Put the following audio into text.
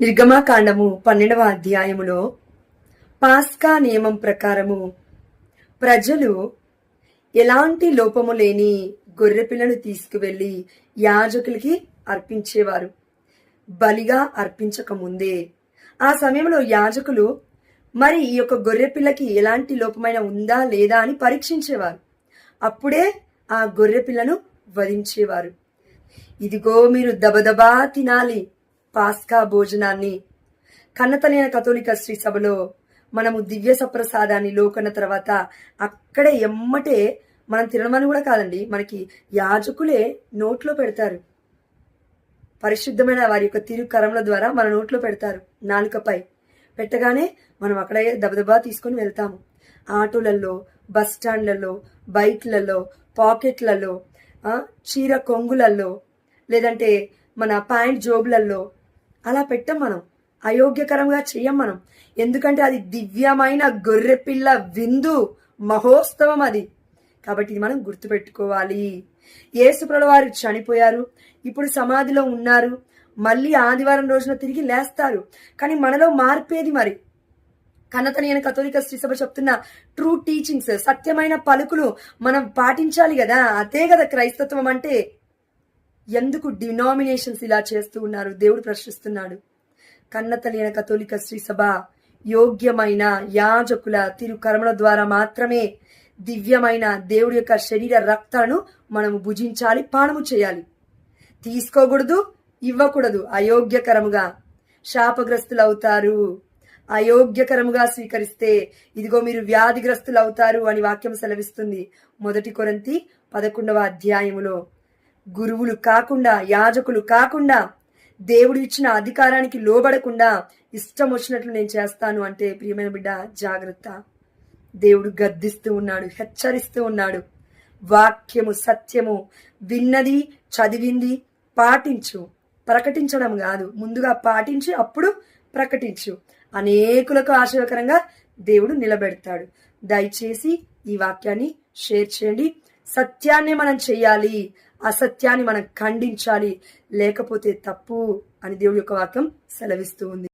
నిర్గమాకాండము పన్నెండవ అధ్యాయములో పాస్కా నియమం ప్రకారము ప్రజలు ఎలాంటి లోపము లేని గొర్రెపిల్లను తీసుకువెళ్ళి యాజకులకి అర్పించేవారు. బలిగా అర్పించక ముందే ఆ సమయంలో యాజకులు మరి ఈ యొక్క గొర్రెపిల్లకి ఎలాంటి లోపమైన ఉందా లేదా అని పరీక్షించేవారు. అప్పుడే ఆ గొర్రెపిల్లను వధించేవారు. ఇదిగో మీరు దబదబా తినాలి. పాస్కా భోజనాన్ని. కన్నతలైన కథోలిక శ్రీ సభలో మనము దివ్య సప్రసాదాన్ని లోకన్న తర్వాత అక్కడే ఎమ్మటే మనం తినమని కూడా కాదండి మనకి యాజకులే నోట్లో పెడతారు. పరిశుద్ధమైన వారి యొక్క తిరుకరముల ద్వారా మన నోట్లో పెడతారు నాలుకపై. పెట్టగానే మనం అక్కడే దబదబా తీసుకొని వెళ్తాము. ఆటోలలో బస్ స్టాండ్లలో బైక్లలో పాకెట్లలో చీర కొంగులలో లేదంటే మన ప్యాంట్ జోబులలో అలా పెట్టం మనం. అయోగ్యకరంగా చెయ్యం మనం. ఎందుకంటే అది దివ్యమైన గొర్రెపిల్ల విందు మహోత్సవం అది. కాబట్టి ఇది మనం గుర్తుపెట్టుకోవాలి. యేసుప్రభు వారు చనిపోయారు. ఇప్పుడు సమాధిలో ఉన్నారు. మళ్ళీ ఆదివారం రోజున తిరిగి లేస్తారు. కానీ మనలో మార్పేది మరి. కన్నతనైన కథోలిక శ్రీ సభ చెప్తున్న ట్రూ టీచింగ్స్ సత్యమైన పలుకులు మనం పాటించాలి కదా. అదే కదా క్రైస్తత్వం అంటే. ఎందుకు డినామినేషన్స్ ఇలా చేస్తూ ఉన్నారు? దేవుడు ప్రశ్నిస్తున్నాడు. కన్నతలియన కథోలిక శ్రీ సభ యోగ్యమైన యాజకుల తిరుకర్మల ద్వారా మాత్రమే దివ్యమైన దేవుడి యొక్క శరీర రక్తాలను మనము భుజించాలి పానము చేయాలి. తీసుకోకూడదు ఇవ్వకూడదు. అయోగ్యకరముగా శాపగ్రస్తులు అవుతారు అయోగ్యకరముగా స్వీకరిస్తే ఇదిగో మీరు వ్యాధిగ్రస్తులు అవుతారు అని వాక్యం సెలవిస్తుంది. మొదటి కొరంతి పదకొండవ అధ్యాయములో. గురువులు కాకుండా యాజకులు కాకుండా దేవుడు ఇచ్చిన అధికారానికి లోబడకుండా ఇష్టం వచ్చినట్లు నేను చేస్తాను అంటే ప్రియమైన బిడ్డ జాగ్రత్త. దేవుడు గద్దిస్తూ ఉన్నాడు హెచ్చరిస్తూ ఉన్నాడు. వాక్యము సత్యము విన్నది చదివింది పాటించు. ప్రకటించడం కాదు ముందుగా పాటించి అప్పుడు ప్రకటించు. అనేకులకు ఆశయకరంగా దేవుడు నిలబెడతాడు. దయచేసి ఈ వాక్యాన్ని షేర్ చేయండి. సత్యాన్ని మనం చెయ్యాలి అసత్యాన్ని మనం ఖండించాలి. లేకపోతే తప్పు అని దేవుడి యొక్క వాక్యం సెలవిస్తూ ఉంది.